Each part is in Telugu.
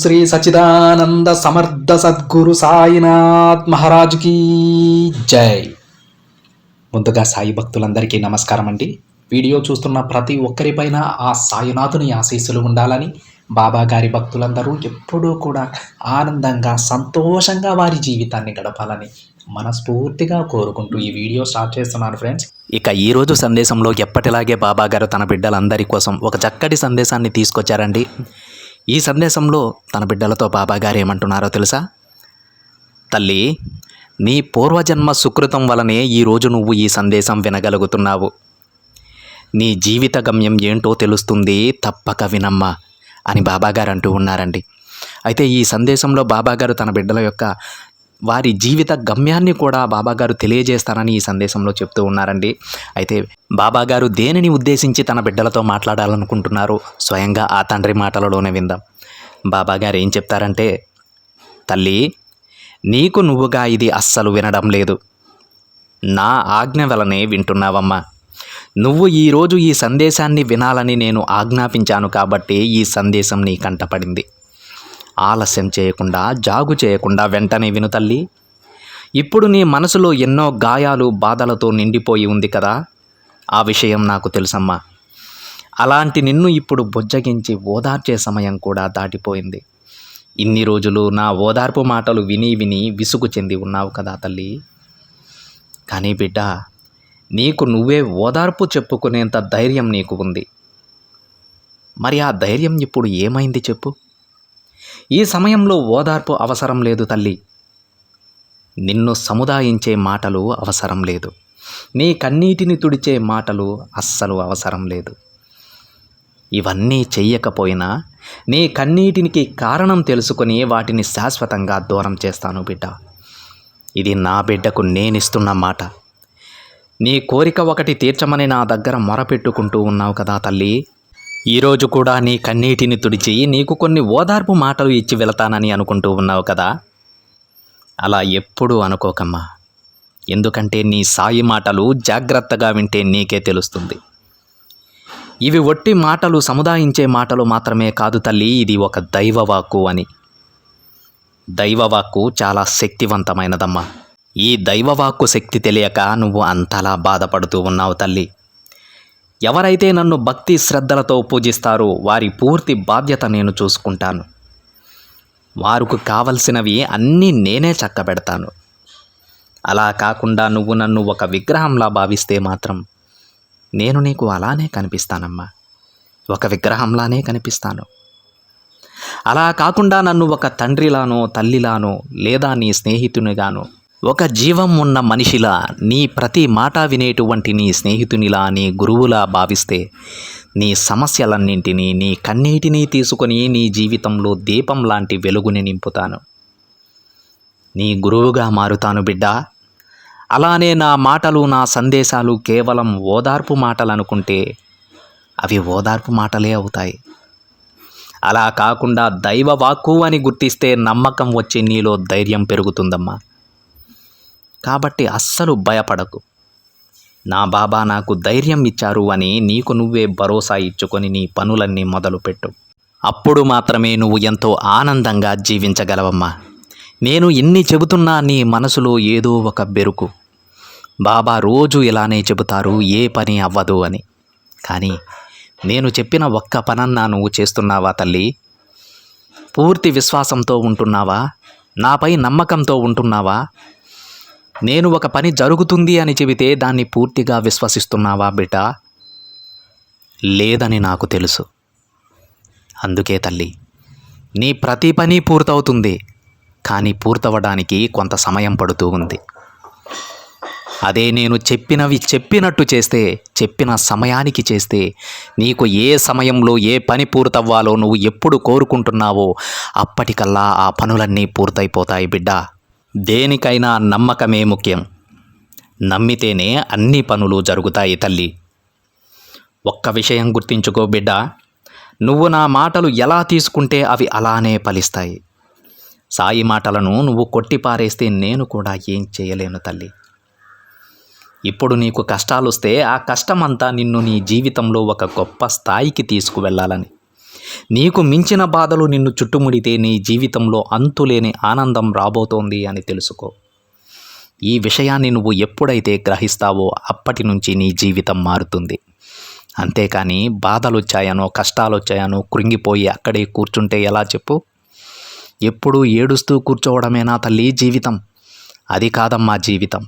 శ్రీ సచిదానంద సమర్థ సద్గురు సాయినాథ్ మహారాజుకి జై. ముందుగా సాయి భక్తులందరికీ నమస్కారం అండి. వీడియో చూస్తున్న ప్రతి ఒక్కరిపైన ఆ సాయినాథుని ఆశీస్సులు ఉండాలని బాబా గారి భక్తులందరూ ఎప్పుడూ కూడా ఆనందంగా సంతోషంగా వారి జీవితాన్ని గడపాలని మనస్ఫూర్తిగా కోరుకుంటూ ఈ వీడియో స్టార్ట్ చేస్తున్నాను ఫ్రెండ్స్. ఇక ఈరోజు సందేశంలో ఎప్పటిలాగే బాబాగారు తన బిడ్డలందరి కోసం ఒక చక్కటి సందేశాన్ని తీసుకొచ్చారండి. ఈ సందేశంలో తన బిడ్డలతో బాబాగారు ఏమంటున్నారో తెలుసా? తల్లి నీ పూర్వజన్మ సుకృతం వలనే ఈరోజు నువ్వు ఈ సందేశం వినగలుగుతున్నావు. నీ జీవిత గమ్యం ఏంటో తెలుస్తుంది తప్పక వినమ్మా అని బాబాగారు అంటూ ఉన్నారండి. అయితే ఈ సందేశంలో బాబాగారు తన బిడ్డల యొక్క వారి జీవిత గమ్యాన్ని కూడా బాబాగారు తెలియజేస్తానని ఈ సందేశంలో చెప్తూ ఉన్నారండి. అయితే బాబాగారు దేనిని ఉద్దేశించి తన బిడ్డలతో మాట్లాడాలనుకుంటున్నారు? స్వయంగా ఆ తండ్రి మాటలలోనే విందాం. బాబాగారు ఏం చెప్తారంటే తల్లి నీకు నువ్వుగా ఇది అస్సలు వినడం లేదు. నా ఆజ్ఞ వలనే వింటున్నావమ్మా. నువ్వు ఈరోజు ఈ సందేశాన్ని వినాలని నేను ఆజ్ఞాపించాను కాబట్టి ఈ సందేశం నీ కంటపడింది ఆలస్యం చేయకుండా జాగు చేయకుండా వెంటనే విను తల్లి. ఇప్పుడు నీ మనసులో ఎన్నో గాయాలు బాధలతో నిండిపోయి ఉంది కదా. ఆ విషయం నాకు తెలుసమ్మా. అలాంటి నిన్ను ఇప్పుడు బుజ్జగించి ఓదార్చే సమయం కూడా దాటిపోయింది. ఇన్ని రోజులు నా ఓదార్పు మాటలు విని విని విసుగు చెంది ఉన్నావు కదా తల్లి. కానీ బిడ్డ నీకు నువ్వే ఓదార్పు చెప్పుకునేంత ధైర్యం నీకు ఉంది. మరి ఆ ధైర్యం ఇప్పుడు ఏమైంది చెప్పు. ఈ సమయంలో ఓదార్పు అవసరం లేదు తల్లి. నిన్ను సముదాయించే మాటలు అవసరం లేదు. నీ కన్నీటిని తుడిచే మాటలు అస్సలు అవసరం లేదు. ఇవన్నీ చెయ్యకపోయినా నీ కన్నీటినికి కారణం తెలుసుకొని వాటిని శాశ్వతంగా దూరం చేస్తాను బిడ్డ. ఇది నా బిడ్డకు నేనిస్తున్న మాట. నీ కోరిక ఒకటి తీర్చమని నా దగ్గర మొరపెట్టుకుంటూ ఉన్నావు కదా తల్లి. ఈరోజు కూడా నీ కన్నీటిని తుడిచి నీకు కొన్ని ఓదార్పు మాటలు ఇచ్చి వెళతానని అనుకుంటూ ఉన్నావు కదా? అలా ఎప్పుడూ అనుకోకమ్మా. ఎందుకంటే నీ సాయి మాటలు జాగ్రత్తగా వింటే నీకే తెలుస్తుంది. ఇవి ఒట్టి మాటలు సముదాయించే మాటలు మాత్రమే కాదు తల్లి ఇది ఒక దైవవాక్కు అని. దైవవాక్కు చాలా శక్తివంతమైనదమ్మా. ఈ దైవవాక్కు శక్తి తెలియక నువ్వు అంతలా బాధపడుతూ ఉన్నావు తల్లి. ఎవరైతే నన్ను భక్తి శ్రద్ధలతో పూజిస్తారో వారి పూర్తి బాధ్యత నేను చూసుకుంటాను. వారికి కావలసినవి అన్నీ నేనే చక్కబెడతాను. అలా కాకుండా నువ్వు నన్ను ఒక విగ్రహంలా భావిస్తే మాత్రం నేను నీకు అలానే కనిపిస్తానమ్మా. ఒక విగ్రహంలానే కనిపిస్తాను. అలా కాకుండా నన్ను ఒక తండ్రిలానో తల్లిలానో లేదా నీ స్నేహితునిగానో ఒక జీవం ఉన్న మనిషిలా నీ ప్రతి మాట వినేటువంటి నీ స్నేహితునిలా నీ గురువులా భావిస్తే నీ సమస్యలన్నింటినీ నీ కన్నీటిని తీసుకొని నీ జీవితంలో దీపం లాంటి వెలుగుని నింపుతాను. నీ గురువుగా మారుతాను బిడ్డ. అలానే నా మాటలు నా సందేశాలు కేవలం ఓదార్పు మాటలు అనుకుంటే అవి ఓదార్పు మాటలే అవుతాయి. అలా కాకుండా దైవ వాక్కు అని గుర్తిస్తే నమ్మకం వచ్చి నీలో ధైర్యం పెరుగుతుందమ్మా. కాబట్టి అస్సలు భయపడకు. నా బాబా నాకు ధైర్యం ఇచ్చారు అని నీకు నువ్వే భరోసా ఇచ్చుకొని నీ పనులన్నీ మొదలుపెట్టు. అప్పుడు మాత్రమే నువ్వు ఎంతో ఆనందంగా జీవించగలవమ్మా. నేను ఎన్ని చెబుతున్నా నీ మనసులో ఏదో ఒక బెరుకు. బాబా రోజు ఇలానే చెబుతారు ఏ పని అవ్వదు అని. కానీ నేను చెప్పిన ఒక్క పనన్నా నువ్వు చేస్తున్నావా తల్లి? పూర్తి విశ్వాసంతో ఉంటున్నావా? నాపై నమ్మకంతో ఉంటున్నావా? నేను ఒక పని జరుగుతుంది అని చెబితే దాన్ని పూర్తిగా విశ్వసిస్తున్నావా బిడ్డ? లేదని నాకు తెలుసు. అందుకే తల్లి నీ ప్రతి పని పూర్తవుతుంది కానీ పూర్తవడానికి కొంత సమయం పడుతూ ఉంది. అదే నేను చెప్పినవి చెప్పినట్టు చేస్తే చెప్పిన సమయానికి చేస్తే నీకు ఏ సమయంలో ఏ పని పూర్తవ్వాలో నువ్వు ఎప్పుడు కోరుకుంటున్నావో అప్పటికల్లా ఆ పనులన్నీ పూర్తయిపోతాయి బిడ్డ. దేనికైనా నమ్మకమే ముఖ్యం. నమ్మితేనే అన్ని పనులు జరుగుతాయి తల్లి. ఒక్క విషయం గుర్తించుకో బిడ్డ. నువ్వు నా మాటలు ఎలా తీసుకుంటే అవి అలానే ఫలిస్తాయి. సాయి మాటలను నువ్వు కొట్టిపారేస్తే నేను కూడా ఏం చేయలేను తల్లి. ఇప్పుడు నీకు కష్టాలు వస్తే ఆ కష్టమంతా నిన్ను నీ జీవితంలో ఒక గొప్ప స్థాయికి తీసుకువెళ్ళాలని. నీకు మించిన బాధలు నిన్ను చుట్టుముడితే నీ జీవితంలో అంతులేని ఆనందం రాబోతోంది అని తెలుసుకో. ఈ విషయాన్ని నువ్వు ఎప్పుడైతే గ్రహిస్తావో అప్పటి నుంచి నీ జీవితం మారుతుంది. అంతేకాని బాధలు వచ్చాయనో కష్టాలు వచ్చాయనో కృంగిపోయి అక్కడే కూర్చుంటే ఎలా చెప్పు? ఎప్పుడూ ఏడుస్తూ కూర్చోవడమేనా తల్లి జీవితం? అది కాదమ్మా జీవితం.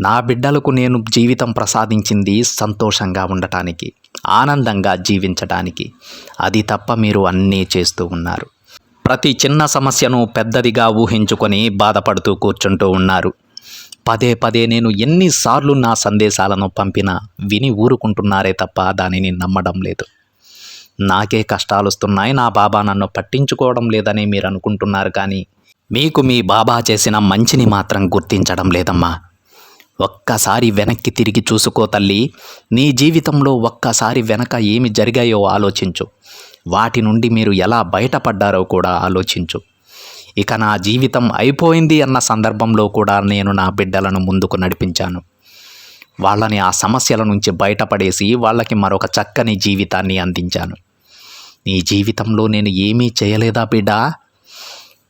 నా బిడ్డలకు నేను జీవితం ప్రసాదించింది సంతోషంగా ఉండటానికి ఆనందంగా జీవించటానికి. అది తప్ప మీరు అన్నీ చేస్తూ ఉన్నారు. ప్రతి చిన్న సమస్యను పెద్దదిగా ఊహించుకొని బాధపడుతూ కూర్చుంటూ ఉన్నారు. పదే పదే నేను ఎన్నిసార్లు నా సందేశాలను పంపినా విని ఊరుకుంటున్నారే తప్ప దానిని నమ్మడం లేదు. నాకే కష్టాలు వస్తున్నాయి నా బాబా నన్ను పట్టించుకోవడం లేదని మీరు అనుకుంటున్నారు కానీ మీకు మీ బాబా చేసిన మంచిని మాత్రం గుర్తించడం లేదమ్మా. ఒక్కసారి వెనక్కి తిరిగి చూసుకో తల్లి. నీ జీవితంలో ఒక్కసారి వెనక ఏమి జరిగాయో ఆలోచించు. వాటి నుండి మీరు ఎలా బయటపడ్డారో కూడా ఆలోచించు. ఇక నా జీవితం అయిపోయింది అన్న సందర్భంలో కూడా నేను నా బిడ్డలను ముందుకు నడిపించాను. వాళ్ళని ఆ సమస్యల నుంచి బయటపడేసి వాళ్ళకి మరొక చక్కని జీవితాన్ని అందించాను. నీ జీవితంలో నేను ఏమీ చేయలేదా బిడ్డా?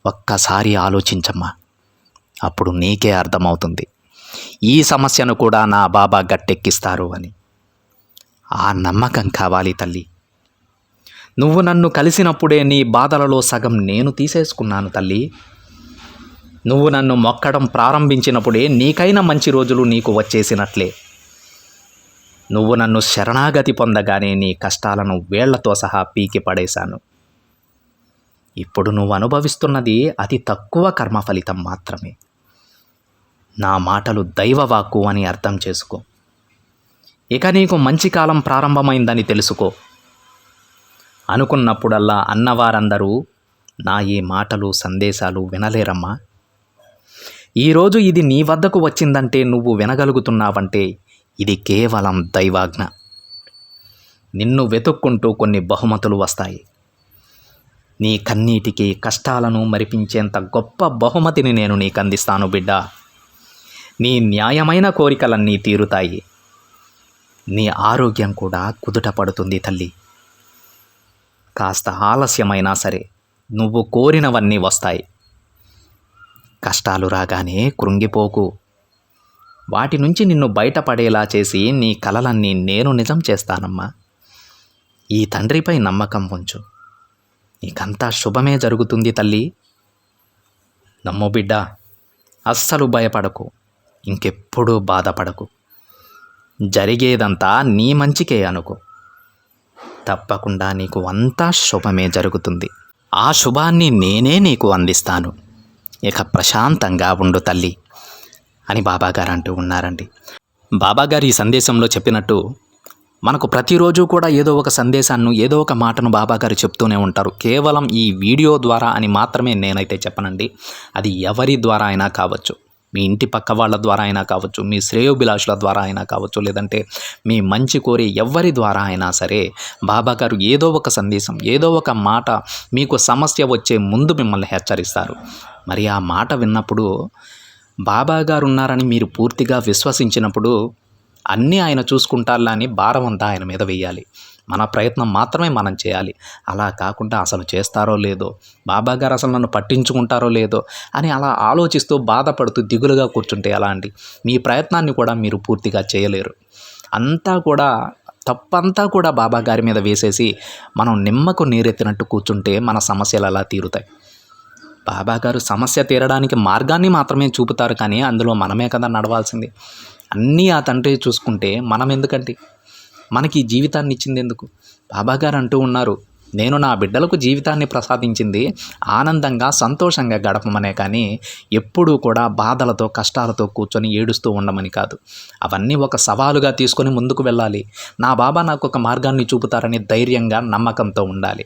ఒక్కసారి ఆలోచించమ్మా. అప్పుడు నీకే అర్థమవుతుంది. ఈ సమస్యను కూడా నా బాబా గట్టెక్కిస్తారు అని. ఆ నమ్మకం కావాలి తల్లి. నువ్వు నన్ను కలిసినప్పుడే నీ బాధలలో సగం నేను తీసేసుకున్నాను తల్లి. నువ్వు నన్ను మొక్కడం ప్రారంభించినప్పుడే నీకైనా మంచి రోజులు నీకు వచ్చేసినట్లే. నువ్వు నన్ను శరణాగతి పొందగానే నీ కష్టాలను వేళ్ళతో సహా పీకి పడేశాను. ఇప్పుడు నువ్వు అనుభవిస్తున్నది అతి తక్కువ కర్మ ఫలితం మాత్రమే. నా మాటలు దైవవాక్కు అని అర్థం చేసుకో. ఇక నీకు మంచి కాలం ప్రారంభమైందని తెలుసుకో. అనుకున్నప్పుడల్లా అన్నవారందరూ నా ఈ మాటలు సందేశాలు వినలేరమ్మా. ఈరోజు ఇది నీ వద్దకు వచ్చిందంటే నువ్వు వినగలుగుతున్నావంటే ఇది కేవలం దైవాజ్ఞ. నిన్ను వెతుక్కుంటూ కొన్ని బహుమతులు వస్తాయి. నీ కన్నీటికి కష్టాలను మరిపించేంత గొప్ప బహుమతిని నేను నీకు అందిస్తాను బిడ్డ. నీ న్యాయమైన కోరికలన్నీ తీరుతాయి. నీ ఆరోగ్యం కూడా కుదుట పడుతుంది తల్లి. కాస్త ఆలస్యమైనా సరే నువ్వు కోరినవన్నీ వస్తాయి. కష్టాలు రాగానే కృంగిపోకు. వాటి నుంచి నిన్ను బయటపడేలా చేసి నీ కలలన్నీ నేను నిజం చేస్తానమ్మా. ఈ తండ్రిపై నమ్మకం ఉంచు. నీకంతా శుభమే జరుగుతుంది తల్లి. నమ్ము బిడ్డ అస్సలు భయపడకు. ఇంకెప్పుడూ బాధపడకు. జరిగేదంతా నీ మంచికే అనుకో. తప్పకుండా నీకు అంతా శుభమే జరుగుతుంది. ఆ శుభాన్ని నేనే నీకు అందిస్తాను. ఇక ప్రశాంతంగా ఉండు తల్లి అని బాబాగారు అంటూ ఉన్నారండి. బాబాగారు ఈ సందేశంలో చెప్పినట్టు మనకు ప్రతిరోజు కూడా ఏదో ఒక సందేశాన్ని ఏదో ఒక మాటను బాబాగారు చెప్తూనే ఉంటారు. కేవలం ఈ వీడియో ద్వారా అని మాత్రమే నేనైతే చెప్పనండి. అది ఎవరి ద్వారా అయినా కావచ్చు. మీ ఇంటి పక్క వాళ్ళ ద్వారా అయినా కావచ్చు మీ శ్రేయోభిలాషుల ద్వారా అయినా కావచ్చు లేదంటే మీ మంచి కోరి ఎవరి ద్వారా అయినా సరే బాబాగారు ఏదో ఒక సందేశం ఏదో ఒక మాట మీకు సమస్య వచ్చే ముందు మిమ్మల్ని హెచ్చరిస్తారు. మరి ఆ మాట విన్నప్పుడు బాబా గారు ఉన్నారని మీరు పూర్తిగా విశ్వసించినప్పుడు అన్నీ ఆయన చూసుకుంటారా అని భారం అంతా ఆయన మీద వేయాలి. మన ప్రయత్నం మాత్రమే మనం చేయాలి. అలా కాకుండా అసలు చేస్తారో లేదో బాబా గారు అసలు నన్ను పట్టించుకుంటారో లేదో అని అలా ఆలోచిస్తూ బాధపడుతూ దిగులుగా కూర్చుంటే అలాంటి మీ ప్రయత్నాన్ని కూడా మీరు పూర్తిగా చేయలేరు. అంతా కూడా తప్పంతా కూడా బాబా గారి మీద వేసేసి మనం నిమ్మకు నీరెత్తినట్టు కూర్చుంటే మన సమస్యలు అలా తీరుతాయి? బాబా గారు సమస్య తీరడానికి మార్గాన్ని మాత్రమే చూపుతారు కానీ అందులో మనమే కదా నడవాల్సింది. అన్నీ ఆ తండ్రి చూసుకుంటే మనం ఎందుకంటే మనకి జీవితాన్ని ఇచ్చింది ఎందుకు బాబా గారు అంటూ ఉన్నారు నేను నా బిడ్డలకు జీవితాన్ని ప్రసాదించింది ఆనందంగా సంతోషంగా గడపమనే కానీ ఎప్పుడూ కూడా బాధలతో కష్టాలతో కూర్చొని ఏడుస్తూ ఉండమని కాదు. అవన్నీ ఒక సవాలుగా తీసుకొని ముందుకు వెళ్ళాలి. నా బాబా నాకు ఒక మార్గాన్ని చూపుతారని ధైర్యంగా నమ్మకంతో ఉండాలి.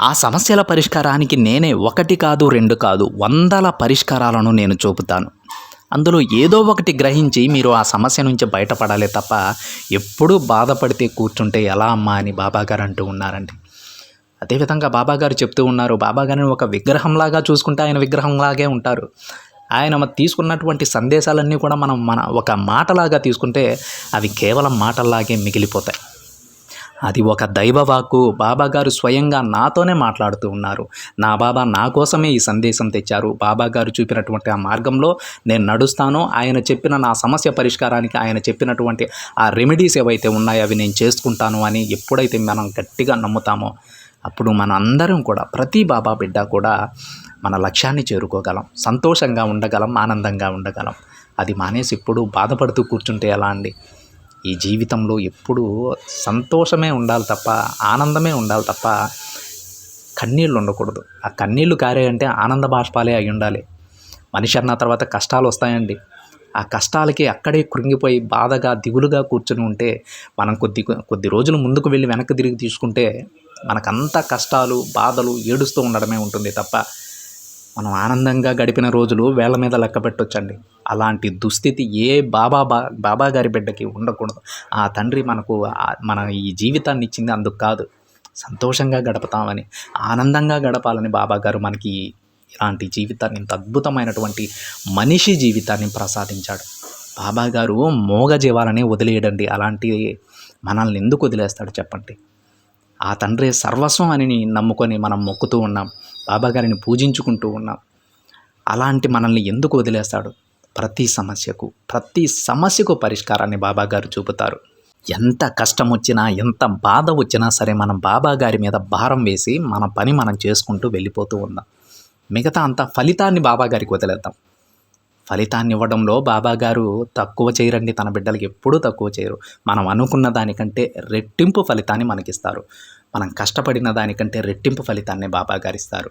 ఆ సమస్యల పరిష్కారానికి నేనే ఒకటి కాదు రెండు కాదు వందల పరిష్కారాలను నేను చూపుతాను. అందులో ఏదో ఒకటి గ్రహించి మీరు ఆ సమస్య నుంచి బయటపడాలి తప్ప ఎప్పుడూ బాధపడితే కూర్చుంటే ఎలా అమ్మా అని బాబాగారు అంటూ ఉన్నారండి. అదేవిధంగా బాబాగారు చెప్తూ ఉన్నారు బాబాగారిని ఒక విగ్రహంలాగా చూసుకుంటే ఆయన విగ్రహంలాగే ఉంటారు. ఆయన తీసుకున్నటువంటి సందేశాలన్నీ కూడా మనం మన ఒక మాటలాగా తీసుకుంటే అవి కేవలం మాటల్లాగే మిగిలిపోతాయి. అది ఒక దైవవాక్కు బాబా గారు స్వయంగా నాతోనే మాట్లాడుతూ ఉన్నారు. నా బాబా నా కోసమే ఈ సందేశం తెచ్చారు. బాబాగారు చూపినటువంటి ఆ మార్గంలో నేను నడుస్తాను. ఆయన చెప్పిన నా సమస్య పరిష్కారానికి ఆయన చెప్పినటువంటి ఆ రెమెడీస్ ఏవైతే ఉన్నాయో అవి నేను చేసుకుంటాను అని ఎప్పుడైతే మనం గట్టిగా నమ్ముతామో అప్పుడు మన అందరం కూడా ప్రతి బాబా బిడ్డ కూడా మన లక్ష్యాన్ని చేరుకోగలం. సంతోషంగా ఉండగలం ఆనందంగా ఉండగలం. అది మానేసి ఎప్పుడు బాధపడుతూ కూర్చుంటే ఎలా అండి? ఈ జీవితంలో ఎప్పుడూ సంతోషమే ఉండాలి తప్ప ఆనందమే ఉండాలి తప్ప కన్నీళ్ళు ఉండకూడదు. ఆ కన్నీళ్ళు కారాయంటే ఆనంద బాష్పాలే అయి ఉండాలి. మనిషి అన్న తర్వాత కష్టాలు వస్తాయండి. ఆ కష్టాలకి అక్కడే కృంగిపోయి బాధగా దిగులుగా కూర్చుని ఉంటే మనం కొద్ది కొద్ది రోజులు ముందుకు వెళ్ళి వెనక్కి తిరిగి తీసుకుంటే మనకంతా కష్టాలు బాధలు ఏడుస్తూ ఉండడమే ఉంటుంది తప్ప మనం ఆనందంగా గడిపిన రోజులు వేళ్ళ మీద లెక్క పెట్టొచ్చండి. అలాంటి దుస్థితి ఏ బాబా బా బాబా గారి బిడ్డకి ఉండకూడదు. ఆ తండ్రి మనకు మన ఈ జీవితాన్ని ఇచ్చింది అందుకు కాదు. సంతోషంగా గడపతామని ఆనందంగా గడపాలని బాబా గారు మనకి ఇలాంటి జీవితాన్ని ఇంత అద్భుతమైనటువంటి మనిషి జీవితాన్ని ప్రసాదించాడు. బాబా గారు మోగ జీవాలనే వదిలేయడండి. అలాంటి మనల్ని ఎందుకు వదిలేస్తాడు చెప్పండి. ఆ తండ్రి సర్వస్వం అని నమ్ముకొని మనం మొక్కుతూ ఉన్నాం. బాబాగారిని పూజించుకుంటూ ఉన్నాం. అలాంటి మనల్ని ఎందుకు వదిలేస్తాడు? ప్రతి సమస్యకు ప్రతి సమస్యకు పరిష్కారాన్ని బాబాగారు చూపుతారు. ఎంత కష్టం వచ్చినా ఎంత బాధ వచ్చినా సరే మనం బాబాగారి మీద భారం వేసి మన పని మనం చేసుకుంటూ వెళ్ళిపోతూ ఉందాం మిగతా అంత ఫలితాన్ని బాబాగారికి వదిలేద్దాం. ఫలితాన్ని ఇవ్వడంలో బాబాగారు తక్కువ చేయరండి. తన బిడ్డలకి ఎప్పుడూ తక్కువ చేయరు. మనం అనుకున్న దానికంటే రెట్టింపు ఫలితాన్ని మనకిస్తారు. మనం కష్టపడిన దానికంటే రెట్టింపు ఫలితాన్ని బాబా గారిస్తారు.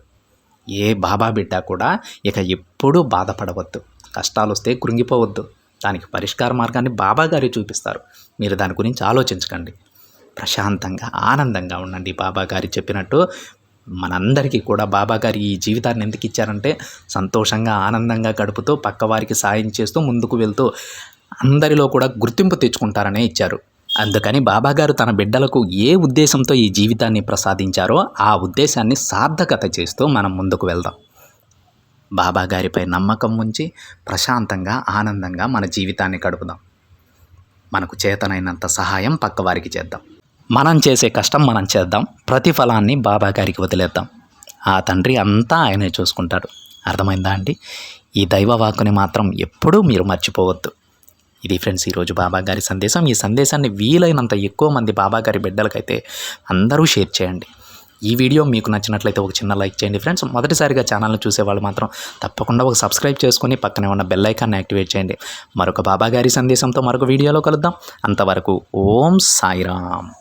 ఏ బాబా బిడ్డ కూడా ఇక ఎప్పుడూ బాధపడవద్దు. కష్టాలు వస్తే కృంగిపోవద్దు. దానికి పరిష్కార మార్గాన్ని బాబా గారే చూపిస్తారు. మీరు దాని గురించి ఆలోచించకండి. ప్రశాంతంగా ఆనందంగా ఉండండి బాబా గారి చెప్పినట్టు. మనందరికీ కూడా బాబాగారు ఈ జీవితాన్ని ఎందుకు ఇచ్చారంటే సంతోషంగా ఆనందంగా గడుపుతూ పక్కవారికి సాయం చేస్తూ ముందుకు వెళ్తూ అందరిలో కూడా గుర్తింపు తెచ్చుకుంటారనే ఇచ్చారు. అందుకని బాబాగారు తన బిడ్డలకు ఏ ఉద్దేశంతో ఈ జీవితాన్ని ప్రసాదించారో ఆ ఉద్దేశాన్ని సార్థకత చేస్తూ మనం ముందుకు వెళ్దాం. బాబాగారిపై నమ్మకం ఉంచి ప్రశాంతంగా ఆనందంగా మన జీవితాన్ని గడుపుదాం. మనకు చేతనైనంత సహాయం పక్కవారికి చేద్దాం. మనం చేసే కష్టం మనం చేద్దాం. ప్రతిఫలాన్ని బాబాగారికి వదిలేద్దాం. ఆ తండ్రి అంతా ఆయనే చూసుకుంటాడు. అర్థమైందా అండి? ఈ దైవవాక్కుని మాత్రం ఎప్పుడూ మీరు మర్చిపోవద్దు. ఇది ఫ్రెండ్స్ ఈరోజు బాబా గారి సందేశం. ఈ సందేశాన్ని వీలైనంత ఎక్కువ మంది బాబా గారి బిడ్డలకైతే అందరూ షేర్ చేయండి. ఈ వీడియో మీకు నచ్చినట్లయితే ఒక చిన్న లైక్ చేయండి ఫ్రెండ్స్. మొదటిసారిగా ఛానల్ని చూసేవాళ్ళు మాత్రం తప్పకుండా ఒక సబ్స్క్రైబ్ చేసుకుని పక్కనే ఉన్న బెల్ ఐకాన్ని యాక్టివేట్ చేయండి. మరొక బాబా గారి సందేశంతో మరొక వీడియోలో కలుద్దాం. అంతవరకు ఓం సాయిరామ్.